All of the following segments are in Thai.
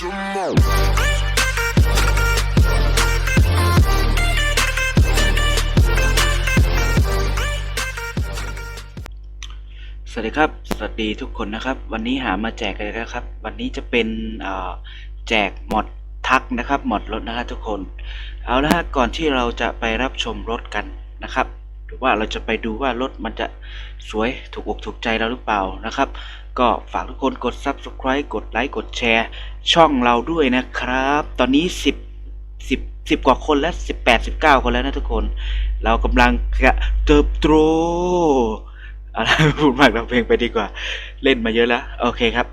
สวัสดีครับ สวัสดีทุกคนนะครับ วันนี้หามาแจกกันแล้วครับ วันนี้จะเป็นแจกหมดทักนะครับ หมดรถนะครับทุกคน เอาละฮะก่อนที่เราจะไปรับชมรถกันนะครับ หรือว่าเราจะไปดูว่ารถมันจะสวยถูกอกถูกใจเราหรือเปล่านะครับ ก็ฝากทุกคนกด subscribe กดไลค์กดแชร์ ช่องเราด้วยนะครับ ตอนนี้ 10 10 10 กว่าคนแล้ว 18 19 คนแล้วนะทุกคน เรากำลังจะเติบโตอะไรพูดมากเราเพลงไปดีกว่า เล่นมาเยอะแล้ว โอเคครับ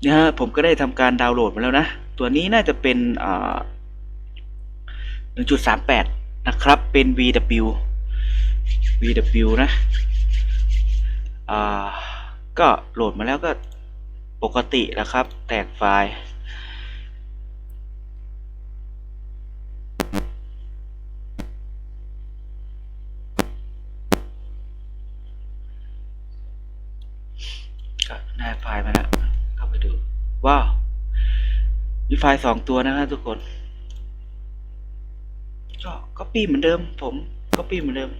เนี่ยฮะผมก็ได้ทำการดาวน์โหลดมาแล้วนะ ตัวนี้น่าจะเป็นอ่า1.38 นะครับเป็น VW VW นะอ่าก็โหลดมาแล้วก็ปกติแล้วครับ แตกไฟล์ ก็ได้ไฟล์มาแล้ว เข้าไปดู ว้าว มีไฟล์สองตัวนะฮะทุกคน ก็ก็ปี้เหมือนเดิม ผมก็ปี้เหมือนเดิม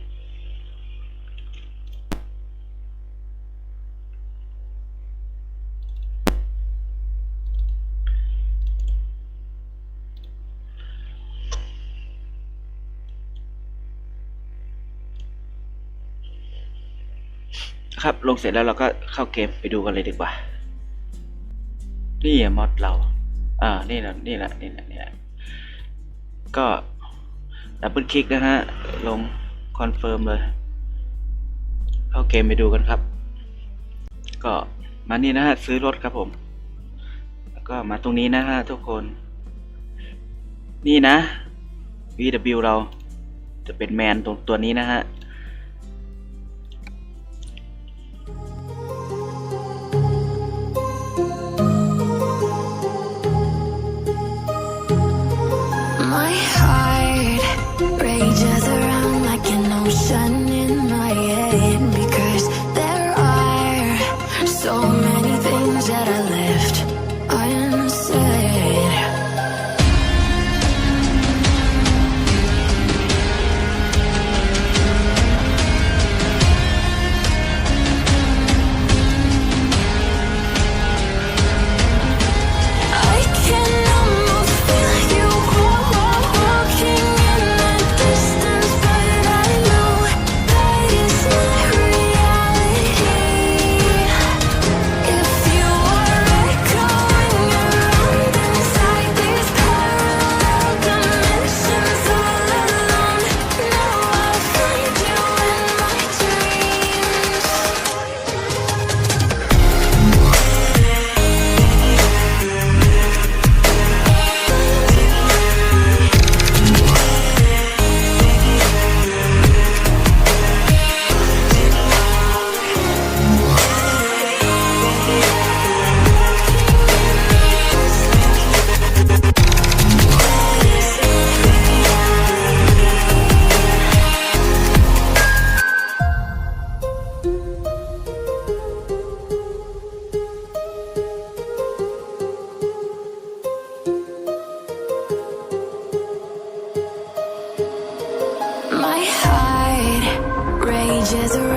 ครับ ลงเสร็จแล้วเราก็เข้าเกมไปดูกันเลยดีกว่า นี่มอดเรา อ่า นี่แหละนี่แหละนี่แหละนี่แหละก็ ดับเบิลคลิกนะฮะ ลงคอนเฟิร์มเลย เข้าเกมไปดูกันครับ ก็มานี่นะฮะ ซื้อรถครับผม แล้วก็มาตรงนี้นะฮะทุกคน นี่นะ VW เราจะเป็นแมนตรงตัวนี้นะฮะ Jezreel.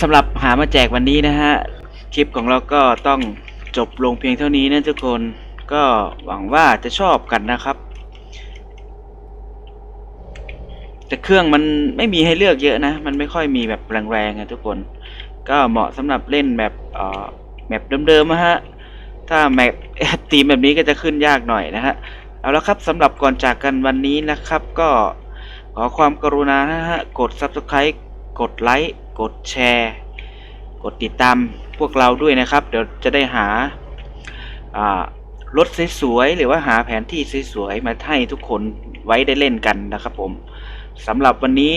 สำหรับหามาแจกวันนี้นะฮะ คลิปของเราก็ต้องจบลงเพียงเท่านี้นะทุกคนก็หวังว่าจะชอบกันนะครับ แต่เครื่องมันไม่มีให้เลือกเยอะนะ มันไม่ค่อยมีแบบแรงๆนะทุกคน ก็เหมาะสำหรับเล่นแบบแมปเดิมๆนะฮะ ถ้าแมปตีมแบบนี้ก็จะขึ้นยากหน่อยนะฮะ เอาละครับสำหรับก่อนจากกันวันนี้นะครับ ก็ขอความกรุณานะฮะ กด Subscribe กดไลค์ กดแชร์ กดติดตามพวกเราด้วยนะครับ เดี๋ยวจะได้หาอ่ารถสวยๆหรือว่าหาแผนที่สวยๆมาให้ทุกคนไว้ได้เล่นกันนะครับผมสำหรับวันนี้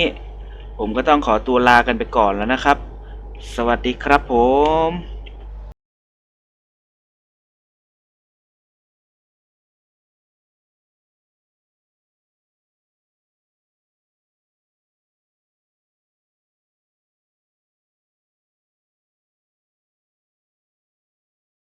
ผมก็ต้องขอตัวลากันไปก่อนแล้วนะครับ สวัสดีครับผม